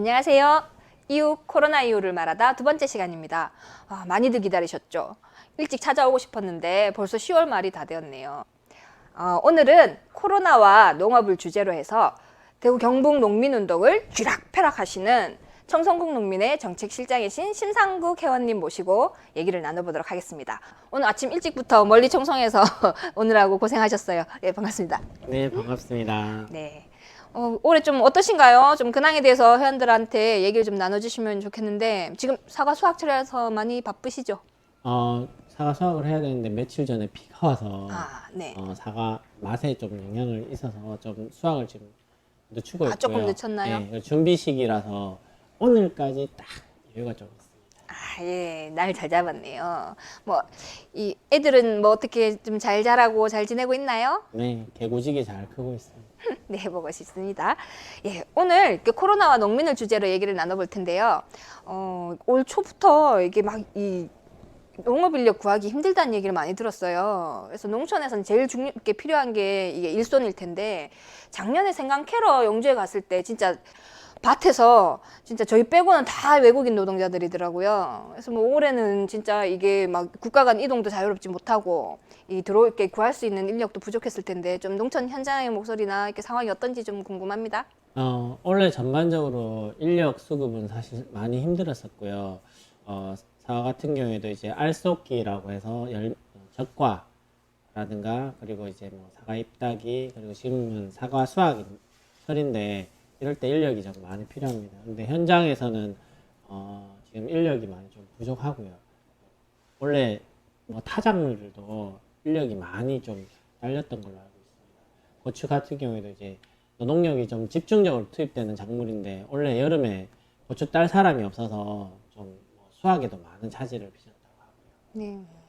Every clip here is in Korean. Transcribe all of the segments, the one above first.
안녕하세요. 이후 코로나 이후를 말하다 두 번째 시간입니다. 아, 많이들 기다리셨죠? 일찍 찾아오고 싶었는데 벌써 10월 말이 다 되었네요. 어, 오늘은 코로나와 농업을 주제로 해서 대구 경북 농민운동을 쥐락펴락 하시는 청성국 농민의 정책실장이신 심상국 회원님 모시고 얘기를 나눠보도록 하겠습니다. 오늘 아침 일찍부터 멀리 청송에서 오늘하고 고생하셨어요. 예, 반갑습니다. 네, 반갑습니다. 네. 어, 올해 좀 어떠신가요? 좀 근황에 대해서 회원들한테 얘기를 좀 나눠주시면 좋겠는데 지금 사과 수확철이라서 많이 바쁘시죠? 어, 사과 수확을 해야 되는데 며칠 전에 비가 와서 아, 네. 어, 사과 맛에 좀 영향을 있어서 좀 수확을 지금 늦추고 아, 있고요. 조금 늦췄나요? 네, 준비 시기라서 오늘까지 딱 여유가 좀. 아, 예, 날 잘 잡았네요. 뭐, 이 애들은 뭐 어떻게 좀 잘 자라고 잘 지내고 있나요? 네, 개구지게 잘 크고 있습니다. 네, 해보고 싶습니다. 예, 오늘 이렇게 코로나와 농민을 주제로 얘기를 나눠볼 텐데요. 어, 올 초부터 이게 막 이 농업 인력 구하기 힘들다는 얘기를 많이 들었어요. 그래서 농촌에서는 제일 중요하게 필요한 게 이게 일손일 텐데 작년에 생강 캐러 영주에 갔을 때 진짜 밭에서 진짜 저희 빼고는 다 외국인 노동자들이더라고요. 그래서 뭐 올해는 진짜 이게 막 국가 간 이동도 자유롭지 못하고 이 들어올게 구할 수 있는 인력도 부족했을 텐데 좀 농촌 현장의 목소리나 이렇게 상황이 어떤지 좀 궁금합니다. 어, 올해 전반적으로 인력 수급은 사실 많이 힘들었었고요. 어, 사과 같은 경우에도 이제 알속기라고 해서 열, 적과라든가 그리고 이제 뭐 사과 잎따기 그리고 지금은 사과 수확 철인데 이럴 때 인력이 좀 많이 필요합니다. 근데 현장에서는 어, 지금 인력이 많이 좀 부족하고요. 원래 뭐 타작물들도 인력이 많이 좀 딸렸던 걸로 알고 있습니다. 고추 같은 경우에도 이제 노동력이 좀 집중적으로 투입되는 작물인데 원래 여름에 고추 딸 사람이 없어서 좀뭐 수확에도 많은 차질을 빚었다고 하고요. 네.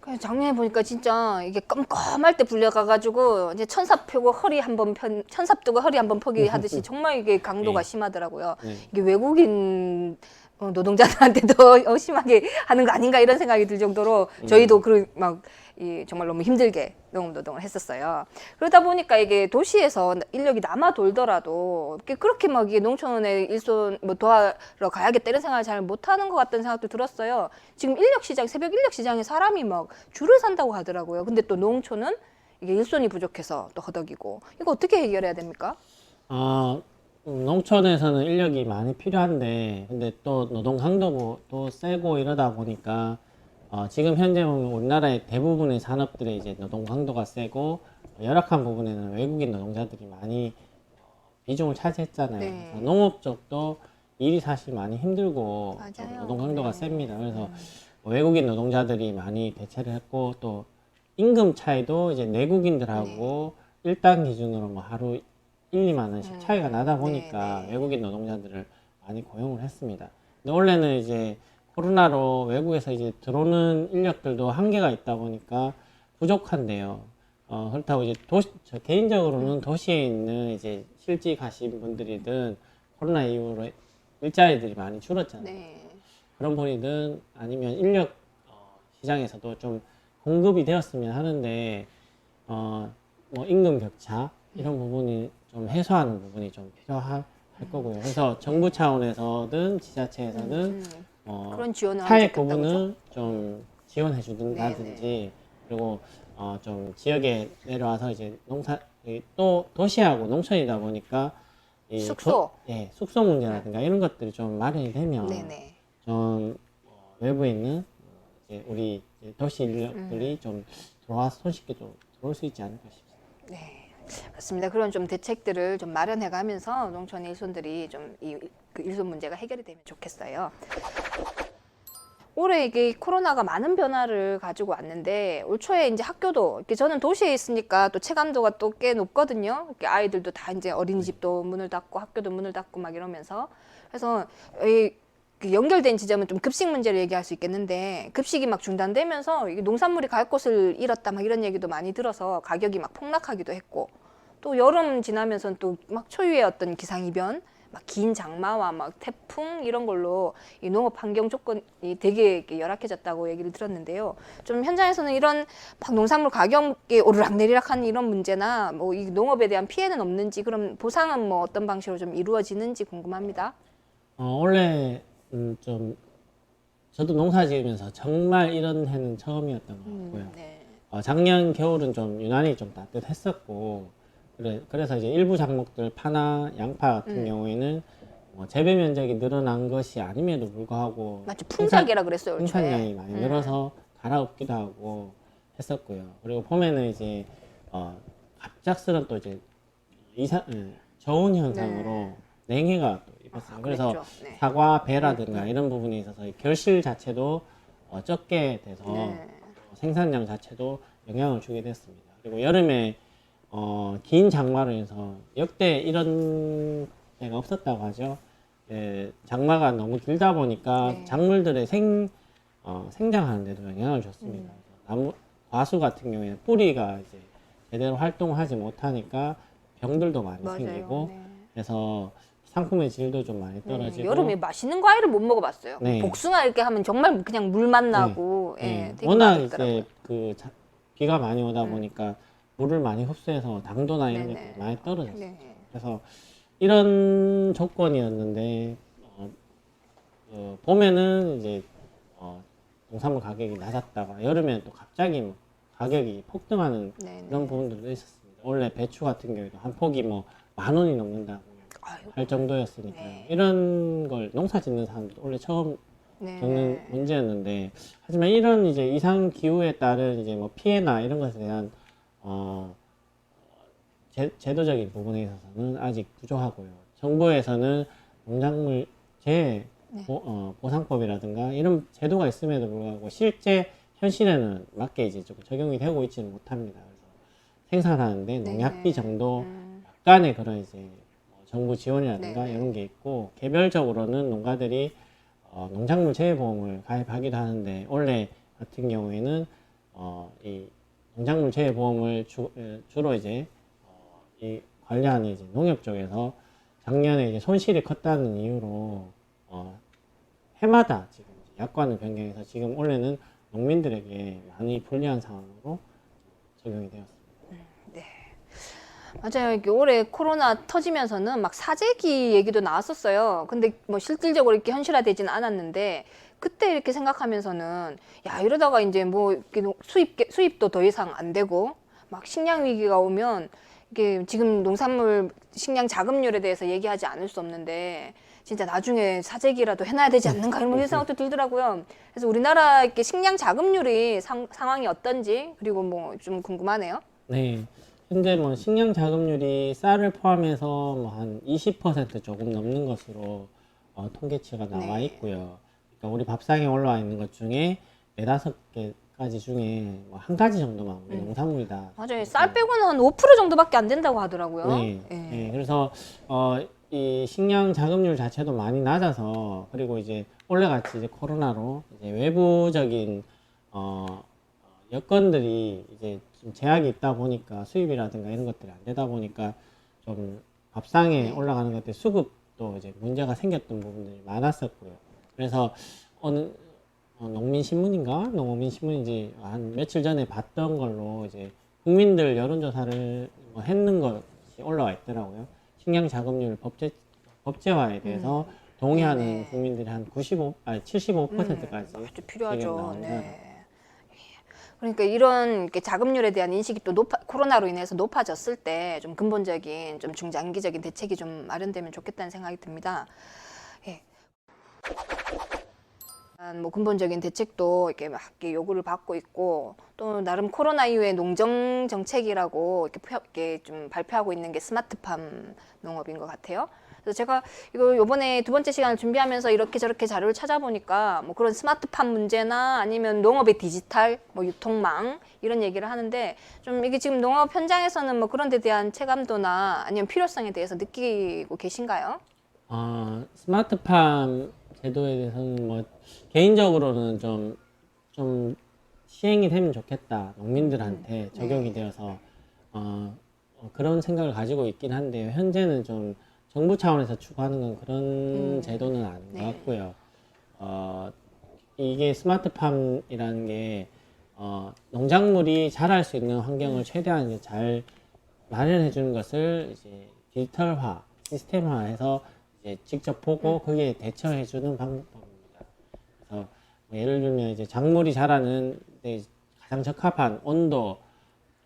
그냥 작년에 보니까 진짜 이게 껌껌할 때 불려가가지고 이제 천삽 펴고 허리 한 번 편 천삽 두고 허리 한 번 펴기 하듯이 정말 이게 강도가 네. 심하더라고요. 네. 이게 외국인 어, 노동자들한테 더 심하게 하는 거 아닌가 이런 생각이 들 정도로 저희도 그막 이 정말 너무 힘들게 농업 노동을 했었어요. 그러다 보니까 이게 도시에서 인력이 남아 돌더라도 그렇게 막 이게 농촌에 일손 뭐 도와러 가야겠다 이런 생각을 잘 못하는 것 같다는 생각도 들었어요. 지금 인력 시장 새벽 인력 시장에 사람이 막 줄을 산다고 하더라고요. 근데 또 농촌은 이게 일손이 부족해서 또 허덕이고 이거 어떻게 해결해야 됩니까? 어, 음, 농촌에서는 인력이 많이 필요한데 근데 또 노동 강도도 또 세고 이러다 보니까 어, 지금 현재 보면 우리나라의 대부분의 산업들의 이제 노동 강도가 세고 열악한 부분에는 외국인 노동자들이 많이 어, 비중을 차지했잖아요. 네. 그래서 농업 쪽도 일이 사실 많이 힘들고 좀 맞아요. 노동 강도가 네. 셉니다. 그래서 외국인 노동자들이 많이 대체를 했고 또 임금 차이도 이제 내국인들하고 일당 기준으로 뭐 하루 1, 2만 원씩 음. 차이가 나다 보니까 네, 네. 외국인 노동자들을 많이 고용을 했습니다. 근데 원래는 이제 코로나로 외국에서 이제 들어오는 인력들도 한계가 있다 보니까 부족한데요. 어, 그렇다고 이제 도시, 저 개인적으로는 도시에 있는 이제 실직 하신 분들이든 코로나 이후로 일자리들이 많이 줄었잖아요. 네. 그런 분이든 아니면 인력 어, 시장에서도 좀 공급이 되었으면 하는데 어, 뭐 임금 격차 이런 부분이 좀 해소하는 부분이 좀 필요할 거고요. 그래서 정부 차원에서든 지자체에서는 음, 어, 그런 지원을 하면 타액 좋겠다? 부분은 좀 지원해 주든다든지 그리고 어, 좀 지역에 내려와서 이제 농사 이또 도시하고 농촌이다 보니까 이 숙소. 도- 예, 숙소 문제라든가 이런 것들이 좀 마련이 되면 네네. 좀 어, 외부에 있는 어, 이제 우리 이제 도시 인력들이 음. 좀 들어와서 손쉽게 좀 들어올 수 있지 않을까 싶습니다. 네. 맞습니다. 그런 좀 대책들을 좀 마련해 가면서 농촌의 일손들이 좀이그 일손 문제가 해결이 되면 좋겠어요. 올해 이게 코로나가 많은 변화를 가지고 왔는데 올 초에 이제 학교도 이렇게 저는 도시에 있으니까 또 체감도가 또 꽤 높거든요. 이렇게 아이들도 다 이제 어린이집도 문을 닫고 학교도 문을 닫고 막 이러면서 그래서 이그 연결된 지점은 좀 급식 문제를 얘기할 수 있겠는데 급식이 막 중단되면서 이게 농산물이 갈 곳을 잃었다 막 이런 얘기도 많이 들어서 가격이 막 폭락하기도 했고 또 여름 지나면서는 또 막 초유의 어떤 기상이변 막 긴 장마와 막 태풍 이런 걸로 이 농업 환경 조건이 되게 열악해졌다고 얘기를 들었는데요. 좀 현장에서는 이런 막 농산물 가격이 오르락 내리락한 이런 문제나 뭐 이 농업에 대한 피해는 없는지 그럼 보상은 뭐 어떤 방식으로 좀 이루어지는지 궁금합니다. 어, 원래 음, 좀 저도 농사 지으면서 정말 이런 해는 처음이었던 것 같고요. 네. 어, 작년 겨울은 좀 유난히 좀 따뜻했었고 그래, 그래서 이제 일부 작목들 파나 양파 같은 음. 경우에는 뭐 재배 면적이 늘어난 것이 아님에도 불구하고 맞죠. 풍작이라 그랬어요. 생산량이 많이 음. 늘어서 갈아엎기도 하고 했었고요. 그리고 봄에는 이제 어, 갑작스런 또 이제 이상 예, 저온 현상으로 냉해가 또 입었어요. 아, 그래서. 네. 사과, 배라든가 이런 부분에 있어서 이 결실 자체도 어, 적게 돼서 네. 어, 생산량 자체도 영향을 주게 됐습니다. 그리고 여름에 어, 긴 장마로 인해서 역대 이런 때가 없었다고 하죠. 예, 장마가 너무 길다 보니까 네. 작물들의 생 어, 생장하는 데도 영향을 줬습니다. 음. 나무 과수 같은 경우에는 뿌리가 이제 제대로 활동하지 못하니까 병들도 많이 맞아요. 생기고 네. 그래서 상품의 질도 좀 많이 떨어지고 음, 여름에 맛있는 과일을 못 먹어봤어요. 네. 복숭아 이렇게 하면 정말 그냥 물맛 나고 예, 예, 되게 워낙 맛있더라고요. 이제 그 자- 비가 많이 오다 보니까 물을 많이 흡수해서 당도나 이런 네네. 것들이 많이 떨어졌어요. 네. 그래서 이런 조건이었는데 어, 어, 봄에는 이제 어, 농산물 가격이 낮았다가 여름에는 또 갑자기 뭐 가격이 폭등하는 네, 그런 네. 부분들도 있었습니다. 원래 배추 같은 경우에도 한 폭이 뭐 만 원이 넘는다고 아유, 할 정도였으니까 네. 이런 걸 농사 짓는 사람들도 원래 처음 네. 겪는 문제였는데 하지만 이런 이제 이상 기후에 따른 이제 뭐 피해나 이런 것에 대한 어 제, 제도적인 부분에 있어서는 아직 부족하고요. 정부에서는 농작물 재 네. 보, 어, 보상법이라든가 이런 제도가 있음에도 불구하고 실제 현실에는 맞게 이제 좀 적용이 되고 있지는 못합니다. 그래서 생산하는데 농약비 네. 정도 음, 약간의 그런 이제 뭐 정부 지원이라든가 네네. 이런 게 있고 개별적으로는 농가들이 어, 농작물 재해보험을 가입하기도 하는데 올해 같은 경우에는 어, 이 농작물 재해 보험을 주, 에, 주로 이제 어, 이 관리하는 이제 농협 쪽에서 작년에 이제 손실이 컸다는 이유로 어, 해마다 지금 약관을 변경해서 지금 올해는 농민들에게 많이 불리한 상황으로 적용이 되었습니다. 맞아요. 이게 올해 코로나 터지면서는 막 사재기 얘기도 나왔었어요. 근데 뭐 실질적으로 이렇게 현실화되지는 않았는데 그때 이렇게 생각하면서는 야 이러다가 이제 뭐 수입 수입도 더 이상 안 되고 막 식량 위기가 오면 이게 지금 농산물 식량 자급률에 대해서 얘기하지 않을 수 없는데 진짜 나중에 사재기라도 해놔야 되지 않는가 이런 생각도 들더라고요. 그래서 우리나라 이렇게 식량 자급률이 상, 상황이 어떤지 그리고 뭐 좀 궁금하네요. 네. 현재 뭐 식량 자급률이 쌀을 포함해서 뭐 한 20% 조금 넘는 것으로 어, 통계치가 나와 네. 있고요. 그러니까 우리 밥상에 올라와 있는 것 중에 네다섯 개까지 중에 뭐 한 가지 정도만 우리 음. 농산물이다. 맞아요. 쌀 빼고는 한 5% 정도밖에 안 된다고 하더라고요. 네. 예. 네. 그래서 어, 이 식량 자급률 자체도 많이 낮아서 그리고 이제 올해같이 이제 코로나로 이제 외부적인 어, 여건들이 이제 좀 제약이 있다 보니까 수입이라든가 이런 것들이 안 되다 보니까 좀 밥상에 네. 올라가는 것들 수급도 이제 문제가 생겼던 부분들이 많았었고요. 그래서 어느 어, 농민 신문인가 농어민 신문인지 한 며칠 전에 봤던 걸로 이제 국민들 여론조사를 뭐 했는 것이 올라와 있더라고요. 식량 자급률 법제 법제화에 대해서 동의하는 음. 네네. 국민들이 한 95, 아니 75%까지 아주 지금 필요하죠. 네. 그러니까 이런 자금률에 대한 인식이 또 높아, 코로나로 인해서 높아졌을 때 좀 근본적인 좀 중장기적인 대책이 좀 마련되면 좋겠다는 생각이 듭니다. 뭐 근본적인 대책도 이렇게 막 이렇게 요구를 받고 있고 또 나름 코로나 이후에 농정 정책이라고 이렇게, 표- 이렇게 좀 발표하고 있는 게 스마트팜 농업인 것 같아요. 그래서 제가 이거 요번에 두 번째 시간을 준비하면서 이렇게 저렇게 자료를 찾아보니까 뭐 그런 스마트팜 문제나 아니면 농업의 디지털, 뭐 유통망 이런 얘기를 하는데 좀 이게 지금 농업 현장에서는 뭐 그런 데 대한 체감도나 아니면 필요성에 대해서 느끼고 계신가요? 어, 스마트팜 제도에 대해서는 뭐 개인적으로는 좀, 좀 시행이 되면 좋겠다. 농민들한테 적용이 되어서 어, 어, 그런 생각을 가지고 있긴 한데요. 현재는 좀 정부 차원에서 추구하는 건 그런 음. 제도는 아닌 네. 것 같고요. 어, 이게 스마트팜이라는 게 어, 농작물이 자랄 수 있는 환경을 최대한 이제 잘 마련해 주는 것을 이제 디지털화, 시스템화해서 이제 직접 보고 거기에 대처해 주는 방법입니다. 그래서 뭐 예를 들면 이제 작물이 자라는 데 가장 적합한 온도,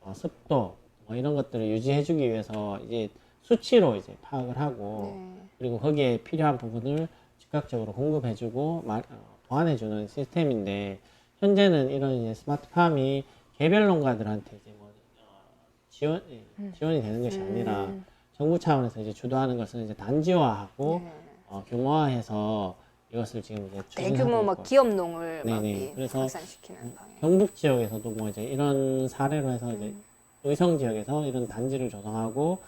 어, 습도 뭐 이런 것들을 유지해 주기 위해서 이제 수치로 이제 파악을 하고 네. 그리고 거기에 필요한 부분을 즉각적으로 공급해 주고 마- 어, 보완해 주는 시스템인데 현재는 이런 이제 스마트팜이 개별 농가들한테 이제 뭐 어, 지원 예, 지원이 되는 것이 아니라 음. 정부 차원에서 이제 주도하는 것은 이제 단지화하고 네. 어, 규모화해서 이것을 지금 이제 대규모 막 기업농을 막 네네. 이 그래서 확산시키는 방향. 경북 지역에서도 뭐 이제 이런 사례로 해서 이제 음. 의성 지역에서 이런 단지를 조성하고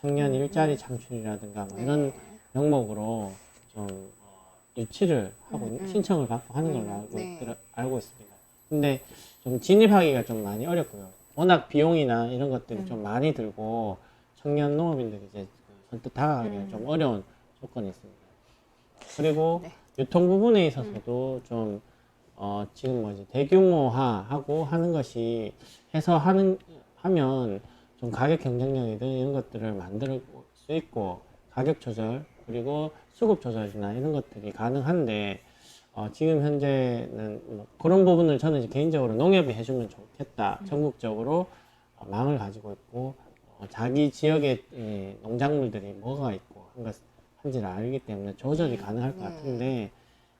청년 일자리 창출이라든가 뭐 이런 네. 명목으로 좀 어, 유치를 하고 음, 음. 신청을 받고 하는 걸로 음, 알고, 네. 있- 알고 있습니다. 근데 좀 진입하기가 좀 많이 어렵고요. 워낙 비용이나 이런 것들이 음. 좀 많이 들고 청년 농업인들이 이제 그 선뜻 다가가기가 음. 좀 어려운 조건이 있습니다. 그리고 네. 유통 부분에 있어서도 좀 어, 지금 뭐 이제 대규모화하고 하는 것이 해서 하는 하면 좀 가격 경쟁력이든 이런 것들을 만들 수 있고 가격 조절 그리고 수급 조절이나 이런 것들이 가능한데 어, 지금 현재는 뭐 그런 부분을 저는 이제 개인적으로 농협이 해주면 좋겠다 전국적으로 어, 망을 가지고 있고 어, 자기 지역의 이 농작물들이 뭐가 있고 한 것, 한지를 알기 때문에 조절이 가능할 것 같은데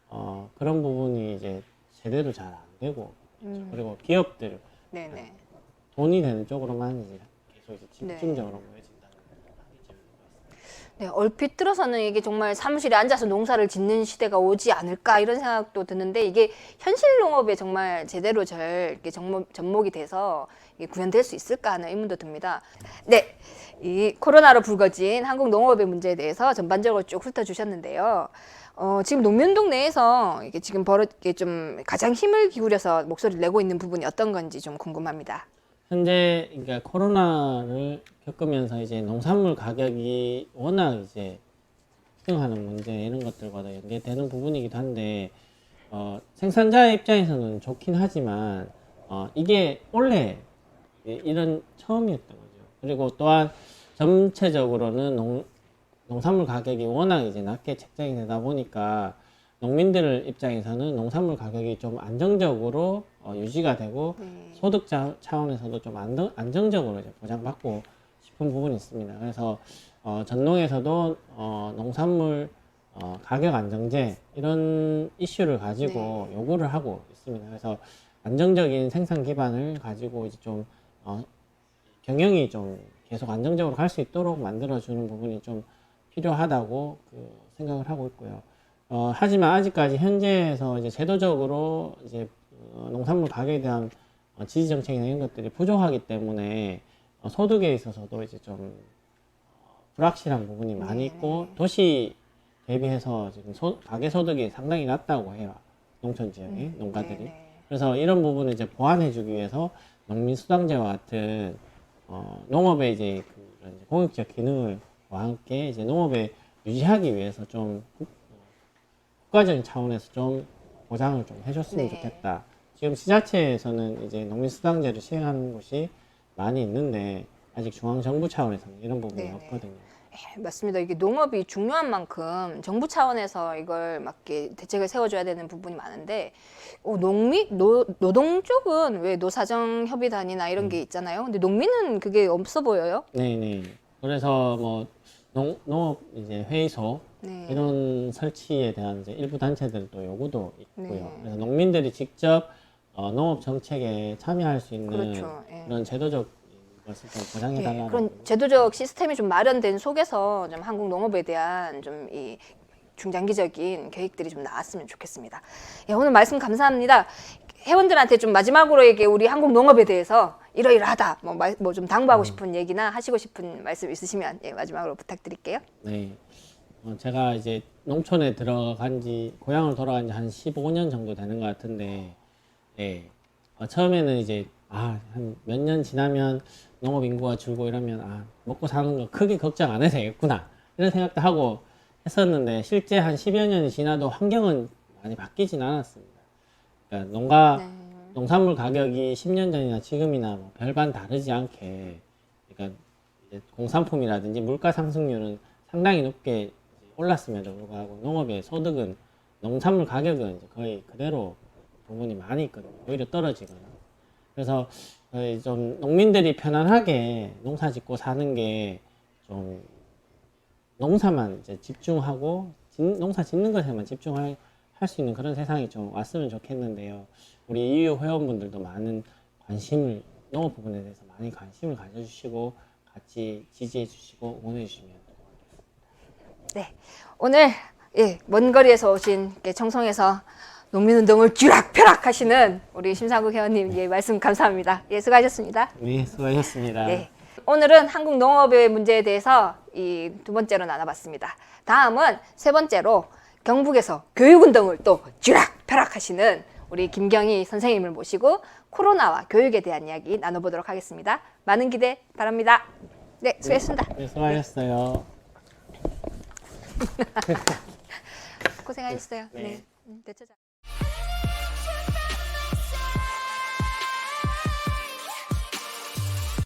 어, 그런 부분이 이제 제대로 잘 안 되고 음. 그리고 기업들 네네. 돈이 되는 쪽으로만 이제 계속 이제 네. 집중적으로 모여진다는 한계점이 있습니다. 네, 얼핏 들어서는 이게 정말 사무실에 앉아서 농사를 짓는 시대가 오지 않을까 이런 생각도 드는데 이게 현실 농업에 정말 제대로 잘 이렇게 접목, 접목이 돼서 이게 구현될 수 있을까 하는 의문도 듭니다. 네, 이 코로나로 불거진 한국 농업의 문제에 대해서 전반적으로 쭉 훑어주셨는데요. 어, 지금 농면동 내에서 이게 지금 버릇 이게 좀 가장 힘을 기울여서 목소리를 내고 있는 부분이 어떤 건지 좀 궁금합니다. 현재 그러니까 코로나를 겪으면서 이제 농산물 가격이 워낙 이제 급등하는 문제 이런 것들과도 연계되는 부분이기도 한데 어, 생산자의 입장에서는 좋긴 하지만 어, 이게 원래 이- 이런 처음이었던 거죠. 그리고 또한 전체적으로는 농, 농산물 가격이 워낙 이제 낮게 책정이 되다 보니까 농민들 입장에서는 농산물 가격이 좀 안정적으로 어, 유지가 되고 네. 소득 자- 차원에서도 좀 안정, 안정적으로 이제 보장받고 싶은 부분이 있습니다. 그래서 어, 전농에서도 어, 농산물 어, 가격 안정제 이런 이슈를 가지고 요구를 하고 있습니다. 그래서 안정적인 생산 기반을 가지고 이제 좀 어, 경영이 좀 계속 안정적으로 갈 수 있도록 만들어주는 부분이 좀 필요하다고 그 생각을 하고 있고요. 어, 하지만 아직까지 현재에서 이제 제도적으로 이제 어, 농산물 가격에 대한 어, 지지 정책이나 이런 것들이 부족하기 때문에 어, 소득에 있어서도 이제 좀 어, 불확실한 부분이 많이 있고 도시 대비해서 지금 소, 가계 소득이 상당히 낮다고 해요. 농촌 지역의 농가들이. 네, 네. 그래서 이런 부분을 이제 보완해주기 위해서 농민 수당제와 같은 어, 농업의 이제 그런 이제 공익적 기능을 와 함께 이제 농업에 유지하기 위해서 좀 국- 어, 국가적인 차원에서 좀 보장을 좀 해줬으면 네. 좋겠다. 지금 지자체에서는 이제 농민수당제를 시행하는 곳이 많이 있는데 아직 중앙 정부 차원에서는 이런 부분이 네, 네. 없거든요. 예, 맞습니다. 이게 농업이 중요한 만큼 정부 차원에서 이걸 맞게 대책을 세워줘야 되는 부분이 많은데 어, 농민 노, 노동 쪽은 왜 노사정 협의단이나 이런 음. 게 있잖아요. 근데 농민은 그게 없어 보여요. 네네. 그래서 뭐 농, 농업 이제 회의소 네. 이런 설치에 대한 이제 일부 단체들도 요구도 있고요. 네. 그래서 농민들이 직접 어, 농업 정책에 참여할 수 있는 그렇죠. 예. 런 제도적 것을 좀 보장해 예, 달라는 그런 제도적 시스템이 좀 마련된 속에서 좀 한국 농업에 대한 좀 이 중장기적인 계획들이 좀 나왔으면 좋겠습니다. 예, 오늘 말씀 감사합니다. 회원들한테 좀 마지막으로 얘기 우리 한국 농업에 대해서 이러이러하다 뭐 좀 당부하고 음. 싶은 얘기나 하시고 싶은 말씀 있으시면 예, 마지막으로 부탁드릴게요. 네. 어, 제가 이제 농촌에 들어간 지 고향을 돌아간 지 한 15년 정도 되는 것 같은데, 네. 어, 처음에는 이제 아, 한 몇 년 지나면 농업 인구가 줄고 이러면 아, 먹고 사는 거 크게 걱정 안 해도 되겠구나. 이런 생각도 하고 했었는데 실제 한 10여 년이 지나도 환경은 많이 바뀌진 않았습니다. 그러니까 농가 네. 농산물 가격이 10년 전이나 지금이나 뭐 별반 다르지 않게 그러니까 공산품이라든지 물가 상승률은 상당히 높게 올랐음에도 불구하고 농업의 소득은 농산물 가격은 거의 그대로 부분이 많이 있거든요. 오히려 떨어지거나. 그래서 좀 농민들이 편안하게 농사 짓고 사는 게 좀 농사만 이제 집중하고 짓- 농사 짓는 것에만 집중할 할 수 있는 그런 세상이 좀 왔으면 좋겠는데요. 우리 EU 회원분들도 많은 관심을 농업 부분에 대해서 많이 관심을 가져주시고 같이 지지해 주시고 응원해 주시면 네. 오늘 예, 먼 거리에서 오신 청송에서 농민운동을 쥐락펴락 하시는 우리 심상국 회원님 예, 말씀 감사합니다. 예, 수고하셨습니다. 네 수고하셨습니다. 네. 오늘은 한국 농업의 문제에 대해서 이 두 번째로 나눠봤습니다. 다음은 세 번째로 경북에서 교육운동을 또 쥐락펴락 하시는 우리 김경희 선생님을 모시고 코로나와 교육에 대한 이야기 나눠보도록 하겠습니다. 많은 기대 바랍니다. 네, 수고했습니다. 네 수고하셨어요. 고생하셨어요. 네. 네. 음, 대처자.